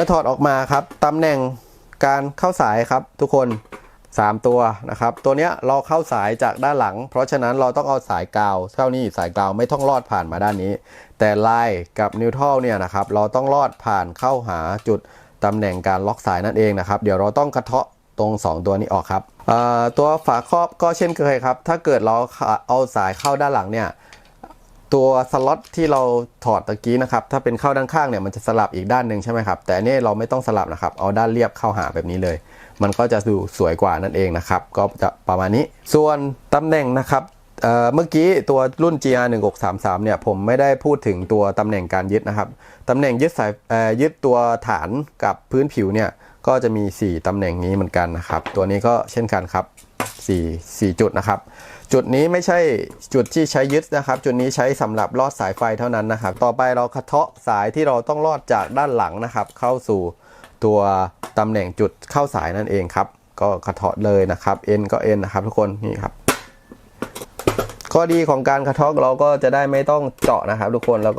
มื่อถอดออกมาครับตำแหน่งการเข้าสายครับทุกคน 3 ตัวนะครับ ตัวเนี้ยเราเข้าสายจากด้านหลัง เพราะฉะนั้นเราต้องเอาสายกาวเท่านี้สายกาวไม่ต้องลอดผ่านมาด้านนี้ แต่ลายกับนิวทรัลเนี่ยนะครับเราต้องลอดผ่านเข้าหาจุดตำแหน่งการล็อกสายนั่นเองนะครับ เดี๋ยวเราต้องกระเทาะตรง 2 ตัวนี้ออกครับตัวฝาครอบก็เช่นเคยครับ ถ้าเกิดเราเอาสายเข้าด้านหลังเนี่ย ตัวสล็อตที่เราถอดตะกี้นะครับ ถ้าเป็นเข้าด้านข้างเนี่ยมันจะสลับอีกด้านหนึ่งใช่ไหมครับ แต่อันนี้เราไม่ต้องสลับนะครับ เอาด้านเรียบเข้าหาแบบนี้เลย มันก็จะดูสวยกว่านั่นเองนะครับ ก็จะประมาณนี้ ส่วนตำแหน่งนะครับเเมื่อกี้ตัวรุ่น GR 1633เนี่ยผมไม่ได้พูดถึงตัวตำแหน่งการยึดนะครับ ตำแหน่งยึดสายยึดตัวฐานกับพื้นผิวเนี่ยก็จะมี 4ตำแหน่งนี้เหมือนกันนะครับ ตัวนี้ก็เช่นกันครับ 4 4 จุดนะครับ จุดนี้ไม่ใช่จุดที่ใช้ยึดนะครับ จุดนี้ใช้สำหรับลอดสายไฟเท่านั้นนะครับ ต่อไปเรากระเทาะสายที่เราต้องลอดจากด้านหลังนะครับ เข้าสู่ตัวตำแหน่งจุดเข้าสายนั่นเองครับ ก็กระเทาะเลยนะครับ N ก็ N นะครับ ทุกคนนี่ครับ ข้อดีของการกระเทาะเราก็จะได้ไม่ต้องเจาะนะครับ ทุกคนแล้วก็